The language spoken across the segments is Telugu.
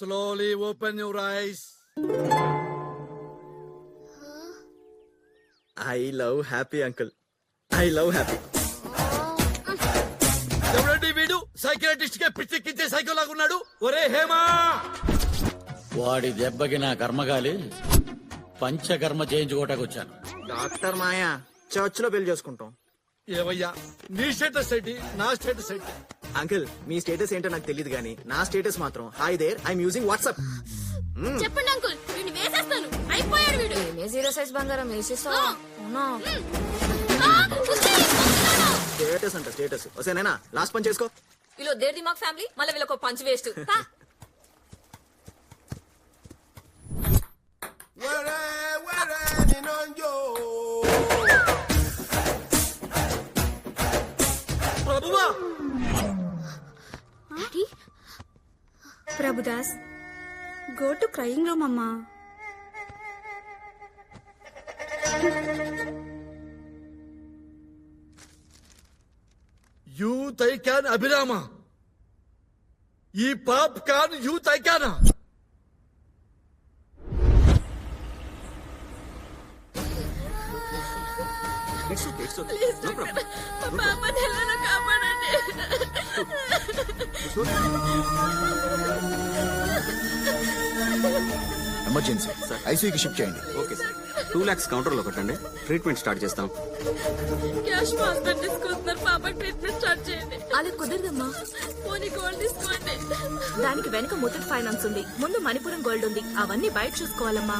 Slowly open your eyes. I love happy uncle I love happy ఎవరండి వీడు? సైకియాట్రిస్ట్గా పిచ్చెక్కించే సైకిల్ లాగా ఉన్నాడు? ఒరే హేమా! వాడి దెబ్బకి నా కర్మగాలి పంచకర్మ చేయించుకోవటానికి వచ్చాను. డాక్టర్ మాయా చర్చ్లో పెళ్ళి చేసుకుంటాం. ఏవయ్యా నీ స్టేటస్ ఏంటి? నా స్టేటస్ ఏంటి? అంకుల్ మీ స్టేటస్ ఏంటో నాకు తెలియదు కానీ నా స్టేటస్ మాత్రం hi there I'm using WhatsApp. చెప్పండి అంకుల్ వీడిని వేసేస్తాను. అయిపోయాడు వీడు. జీరో సైజ్ బంగారం వేసేసా అవునా? ఆ, ఉంది, వస్తున్నాను. స్టేటస్ అంట స్టేటస్. లాస్ట్ పని చేసుకో. వీళ్ళు దేర్ దిమాగ్ ఫ్యామిలీ మళ్ళీ వీళ్ళకి punch waste. Prabhudas. Go to crying room అమ్మా యూత్ ఐకాన్ అభిరామ. ఈ పాప్ కాన్ మా అమ్మని ఎలానో కాపాడండి. ఎమర్జెన్సీ ఐసీయూకి షిఫ్ట్ చేయండి. ఓకే సార్ టూ లాక్స్ కౌంటర్లో పెట్టండి ట్రీట్మెంట్ స్టార్ట్ చేస్తాం. క్యాష్ మా హస్బెండ్ తీసుకొస్తున్నారు పాపకి ట్రీట్మెంట్ స్టార్ట్ చేయండి. అది కుదరదమ్మా. పోనీ గోల్డ్ తీసుకోండి. దానికి వెనక ముత్తూట్ ఫైనాన్స్ ఉంది. ముందు మణిపురం గోల్డ్ ఉంది. అవన్నీ బయట చూసుకోవాలమ్మా.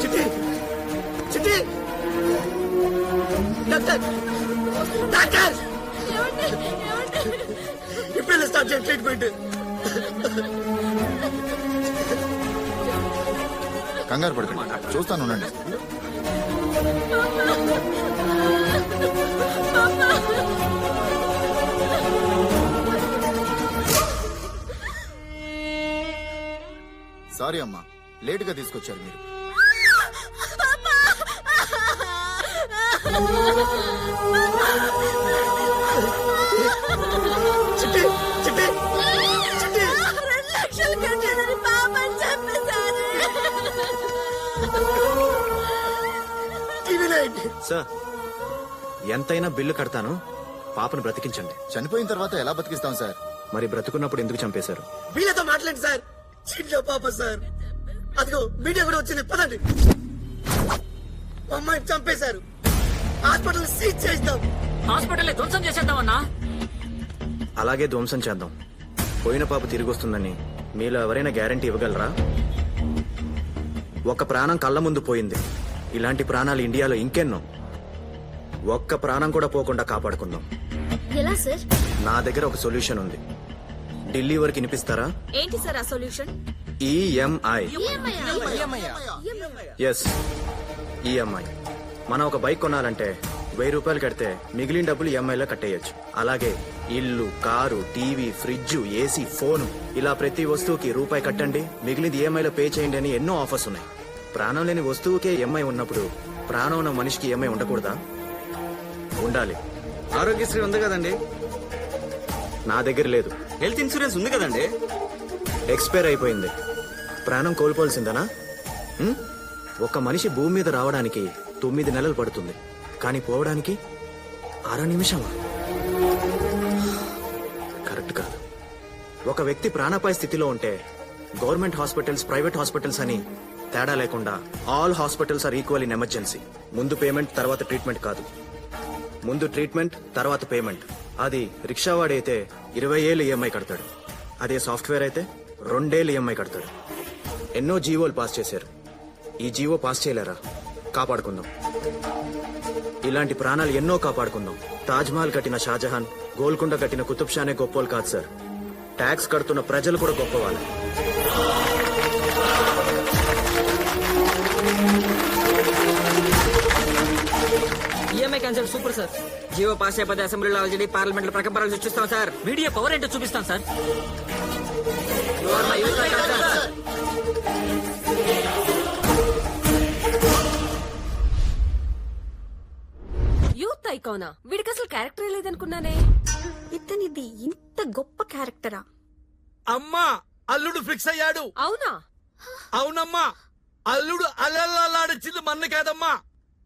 చిట్టి! చిట్టి! డాక్టర్! డాక్టర్! ఏమండి? ఏమండి? ఇప్పుడు స్టార్ట్ చేయండి ట్రీట్మెంట్ కంగారు పడకండి. చూస్తాను ఉండండి. సారీ అమ్మా లేటుగా తీసుకొచ్చారు మీరు. సార్ ఎంతైనా బిల్లు కడతాను. పాపను బ్రతికించండి. చనిపోయిన తర్వాత ఎలా బతికిస్తాం సార్? మరి బ్రతుకున్నప్పుడు ఎందుకు చంపేశారు? వీళ్ళతో మాట్లాడండి సార్. చిన్న పాప సార్. అదిగో మీడియా కూడా వచ్చింది. పదండి. అమ్మాయిని చంపేశారు. హాస్పిటల్ సీజ్ చేస్తాం హాస్పిటల్ ధ్వంసం చేసేద్దామన్నా? అలాగే ధ్వంసం చేద్దాం. పోయిన పాప తిరిగి వస్తుందని మీలో ఎవరైనా గ్యారంటీ ఇవ్వగలరా? ఒక ప్రాణం కళ్ళ ముందు పోయింది. ఇలాంటి ప్రాణాలు ఇండియాలో ఇంకెన్నో. ఒక్క ప్రాణం కూడా పోకుండా కాపాడుకుందాం. ఎలా సార్? నా దగ్గర ఒక సొల్యూషన్ ఉంది. ఢిల్లీ వరకు వినిపిస్తారా? ఏంటి సార్ ఆ సొల్యూషన్? ఈఎంఐ. Yes EMI. మనం ఒక బైక్ కొనాలంటే వెయ్యి రూపాయలు కడితే మిగిలిన డబ్బులు ఈఎంఐలో కట్టేయచ్చు. అలాగే ఇల్లు car TV fridge AC phone ఇలా ప్రతి వస్తువుకి రూపాయి కట్టండి. మిగిలింది ఈఎంఐలో పే చేయండి అని ఎన్నో ఆఫర్స్ ఉన్నాయి. ప్రాణం లేని వస్తువుకే ఎంఐ ఉన్నప్పుడు ప్రాణం ఉన్న మనిషికి ఎంఐ ఉండకూడదా? ఉండాలి. ఆరోగ్యశ్రీ ఉంది కదండి? నా దగ్గర లేదు. హెల్త్ ఇన్సూరెన్స్ ఉంది కదండి? ఎక్స్పైర్ అయిపోయింది. ప్రాణం కోల్పోవలసిందనా? ఉం? ఒక మనిషి భూమి మీద రావడానికి తొమ్మిది నెలలు పడుతుంది. కానీ పోవడానికి అర నిమిషమా? కరెక్ట్ కాదు. ఒక వ్యక్తి ప్రాణాపాయ స్థితిలో ఉంటే గవర్నమెంట్ హాస్పిటల్స్ ప్రైవేట్ హాస్పిటల్స్ అని తేడా లేకుండా all hospitals are equal in emergency ముందు పేమెంట్ తర్వాత ట్రీట్మెంట్ కాదు. ముందు ట్రీట్మెంట్ తర్వాత పేమెంట్ అది రిక్షావాడైతే ఇరవై ఏళ్ళు ఈఎంఐ కడతాడు. అదే సాఫ్ట్వేర్ అయితే రెండేళ్ళు ఈఎంఐ కడతాడు. ఎన్నో జీవోలు పాస్ చేశారు. ఈ జీవో పాస్ చేయలేరా? కాపాడుకుందాం. ఇలాంటి ప్రాణాలు ఎన్నో కాపాడుకుందాం. తాజ్ మహల్ కట్టిన షాజహాన్ గోల్కొండ కట్టిన కుతుబ్ షానే గొప్పోలు కాదు సార్. ట్యాక్స్ కడుతున్న ప్రజలు కూడా గొప్పవాళ్ళు. EMI concept super sir. Jio pass అయిపోతే అసెంబ్లీలో ఆల్రెడీ పార్లమెంట్లో ప్రకంపరాలు చూస్తాం సార్. వీడియో పవర్ ఏంటో చూపిస్తాం సార్. యూత్ ఐకానా వీడికి అసలు క్యారెక్టర్ లేదనుకున్నానే. ఇతనిది ఇంత గొప్ప క్యారెక్టరా అమ్మా అల్లుడు ఫిక్స్ అయ్యాడు. అవునా? అవునమ్మా అల్లుడు అల్లల్లాడిచ్చింది మన్న కాదమ్మా.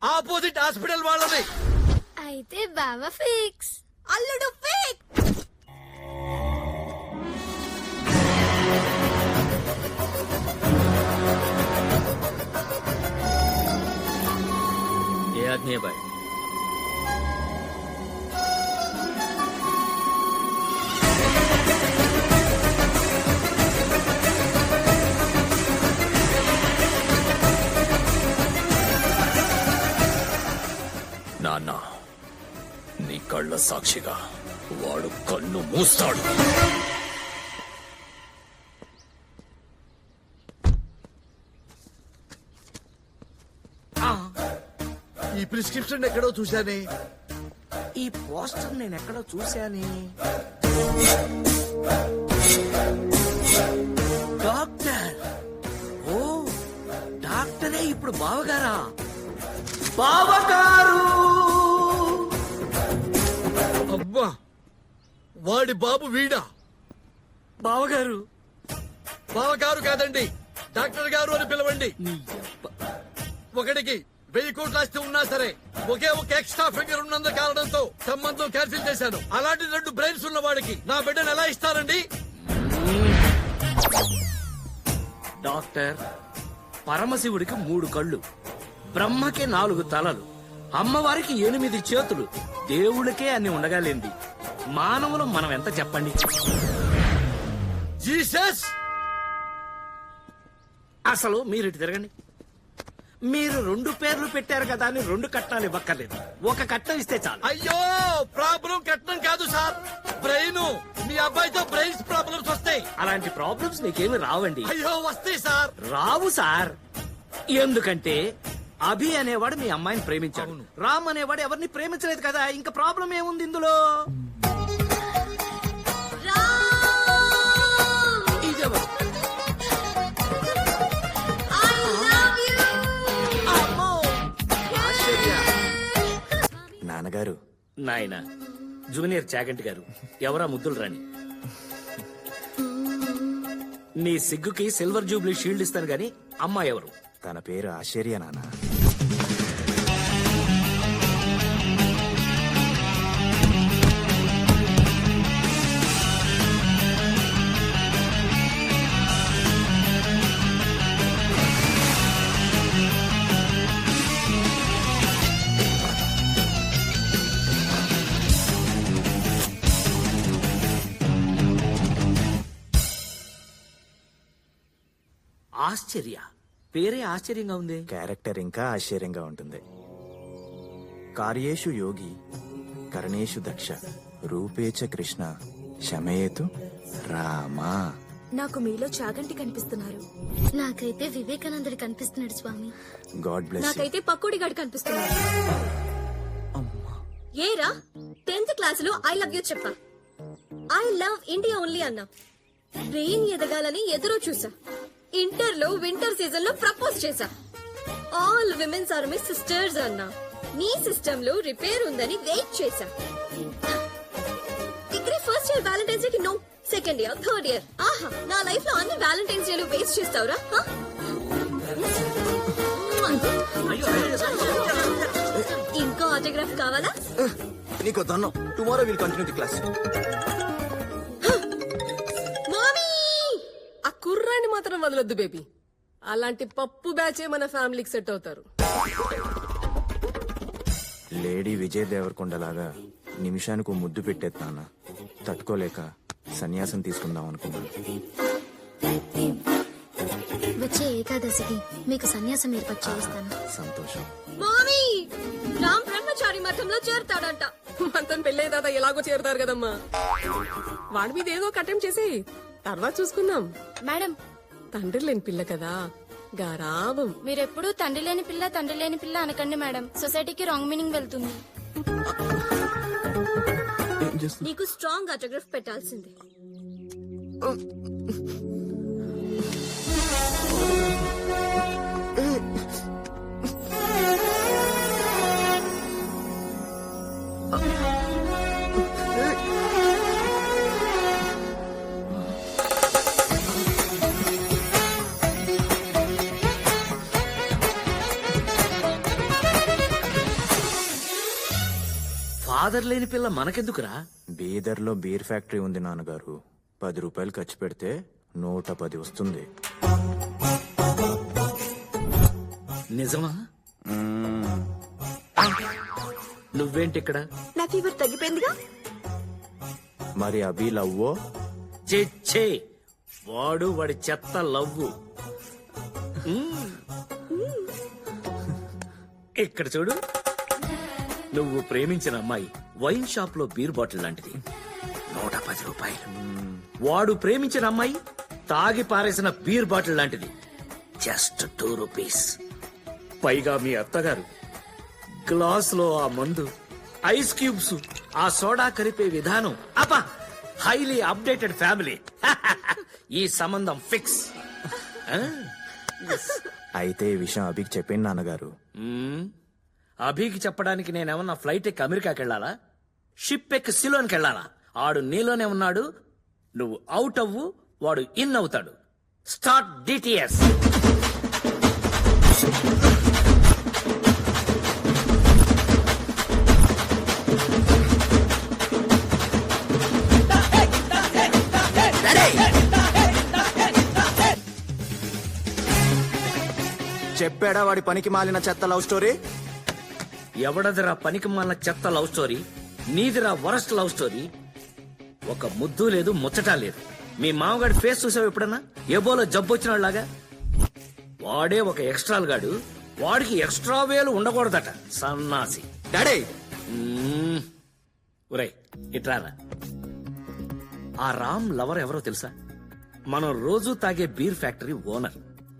ఆపోజిట్ హాస్పిటల్ వాళ్ళది. అయితే బావ ఫిక్స్. అల్లుడు ఫేక్ ఏ ఆజ్ఞే బాయ్ నాన్న నీ కళ్ళ సాక్షిగా వాడు కన్ను మూస్తాడు. ఈ ప్రిస్క్రిప్షన్ ఎక్కడో చూశానే. ఈ పోస్టర్ నేను ఎక్కడో చూశానే. డాక్టర్. ఓ డాక్టరే ఇప్పుడు బావగారా. బావగారు! వాడి బాబు వీడా? బావగారు. బావగారు కాదండి డాక్టర్ గారు అని పిలవండి. ఒకటికి వెయ్యి కోట్ల ఆస్తి ఉన్నా సరే ఒకే ఒక ఎక్స్ట్రా ఫిగర్ ఉన్నందు కారణంతో సంబంధం క్యాన్సిల్ చేశాను. అలాంటి రెండు బ్రెయిన్స్ ఉన్న వాడికి నా బిడ్డను ఎలా ఇస్తారండి? డాక్టర్ పరమశివుడికి మూడు కళ్ళు బ్రహ్మకి నాలుగు తలలు అమ్మవారికి ఎనిమిది చేతులు దేవుడికే అన్ని ఉండగాలేంది. మానవులు మనం ఎంత చెప్పండి? జీసస్! అసలు మీరు ఇటు తిరగండి. మీరు రెండు పేర్లు పెట్టారు కదా అని రెండు కట్నాలు ఇవ్వక్కర్లేదు. ఒక కట్నం ఇస్తే చాలు. అయ్యో ప్రాబ్లం కట్టడం కాదు సార్. బ్రెయిన్. మీ అబ్బాయితో బ్రెయిన్స్ ప్రాబ్లమ్స్ వస్తాయి. అలాంటి ప్రాబ్లమ్స్ మీకేమి రావండి. అయ్యో వస్తాయి సార్. రావు సార్. ఎందుకంటే అభి అనేవాడు మీ అమ్మాయిని ప్రేమించాడు. రామ్ అనేవాడు ఎవరిని ప్రేమించలేదు కదా ఇంకా ప్రాబ్లం ఏముంది ఇందులో? ఇదెవరు? అమ్మో! ఆశ్చర్య. నాన్నగారు. నాయన జూనియర్ చాగంటి గారు ఎవరా ముద్దులు రాని నీ సిగ్గుకి సిల్వర్ జూబ్లీ షీల్డ్ ఇస్తాను గాని అమ్మ ఎవరు? తన పేరు ఆశ్చర్య నాన్న. ఆశ్చర్య. పేరే ఆశ్చర్యంగా ఉంది? క్యారెక్టర్ ఇంకా ఆశ్చర్యంగా ఉంటుంది. కార్యేషు యోగి కరణేషు దక్ష రూపేచ కృష్ణ శమయేతు రామా. నాకు మీలో చాగంటి కనిపిస్తున్నారు. నాకైతే వివేకానందుడు కనిపిస్తున్నాడు స్వామి. గాడ్ బ్లెస్ నాకైతే పకోడి గడి కనిపిస్తున్నాడు ఏరా? టెన్త్ క్లాస్లో ఐ లవ్ యూ చెప్పా. ఐ లవ్ ఇండియా ఓన్లీ అన్నా. బ్రెయిన్ ఎదగాలని ఎదురు చూసా. ఇంటర్లో వింటర్ సీజన్లో ప్రపోజ్ చేశా. All womens are my sisters అన్నా. నీ సిస్టమ్లో రిపేర్ ఉందని వెయిట్ చేశా. Degree first year Valentine's day కి no second year third year. ఆహా నా లైఫ్లో అన్ని వ్యాలంటైన్స్ డేలు వేస్ట్ చేస్తావురా ఇంకో ఆటోగ్రాఫ్ కావాలా? నీకు tomorrow will continue the class. మాత్రం వదలొద్దు బేబీ. అలాంటి పప్పు బ్యాచే మన ఫ్యామిలీకి సెట్ అవుతారు. లేడీ విజయ్ దేవరకొండలాగా నిమిషానికి ఓ ముద్దు పెట్టేది నాన్న. తట్టుకోలేక సన్యాసం తీసుకుందాం అనుకున్నాను. వచ్చే ఏకాదశికి మీకు సన్యాసం ఏర్పాటు చేయిస్తాను. సంతోషం. మామీ! రామ్ బ్రహ్మచారి మఠంలో చేరుతాడంట. మనతో పెళ్ళే దాదా ఎలాగో చేరుతారు కదమ్మా. వాడి మీద ఏదో కట్టం చేసి తర్వాత చూసుకుందాం. మేడం తండ్రి లేని పిల్ల కదా. గారాబం మీరెప్పుడు తండ్రి లేని పిల్ల తండ్రి లేని పిల్ల అనకండి మేడం. సొసైటీకి రాంగ్ మీనింగ్ వెళ్తుంది. నీకు స్ట్రాంగ్ ఆటోగ్రాఫ్ పెట్టాల్సిందే. ఫాదర్ లేని పిల్ల మనకెందుకురా? బీదర్లో బీర్ ఫ్యాక్టరీ ఉంది నాన్నగారు. పది రూపాయలు ఖర్చు పెడితే నూట పది వస్తుంది. నిజమా? నువ్వేంటి ఇక్కడ? నా ఫీవర్ తగ్గిపోయిందిగా? మరి అభి లవ్వో? చెచ్చే వాడు వాడి చెత్త లవ్వు. ఇక్కడ చూడు. నువ్వు ప్రేమించిన అమ్మాయి వైన్ షాప్లో బీర్ బాటిల్ లాంటిది. నూట పది రూపాయలు. వాడు ప్రేమించిన అమ్మాయి తాగి పారేసిన బీర్ బాటిల్ లాంటిది. Just two rupees. పైగా మీ అత్తగారు గ్లాస్లో ఆ మందు ఐస్ క్యూబ్స్ ఆ సోడా కలిపే విధానం. అబ్బా హైలీ అప్డేటెడ్ ఫ్యామిలీ. ఈ సంబంధం ఫిక్స్. అయితే ఈ విషయం అభికి చెప్పింది నాన్నగారు. అభికి చెప్పడానికి నేనేమన్నా ఫ్లైట్ ఎక్కి అమెరికాకి వెళ్ళాలా? షిప్ ఎక్కి సిలోన్కి వెళ్ళాలా? ఆడు నీలోనే ఉన్నాడు నువ్వు అవుట్ అవ్వు వాడు ఇన్ అవుతాడు. Start DTS. చెప్పాడా వాడి పనికి మాలిన చెత్త లవ్ స్టోరీ? ఎవడదిరా పనికి మన చెత్త లవ్ స్టోరీ? నీదిరా వరస్ట్ లవ్ స్టోరీ? ఒక ముద్దు లేదు ముచ్చట లేదు. మీ మామగాడి ఫేస్ చూసావు ఎప్పుడన్నా? ఏబోలో జబ్బు వచ్చినలాగా వాడే ఒక ఎక్స్ట్రాల్ గాడు. వాడికి ఎక్స్ట్రా వేలు ఉండకూడదట సన్నాసి. డాడీ! మ్మ్. ఒరేయ్ ఇట్రారా. ఆ రామ్ లవర్ ఎవరో తెలుసా? మనం రోజు తాగే బీర్ ఫ్యాక్టరీ ఓనర్.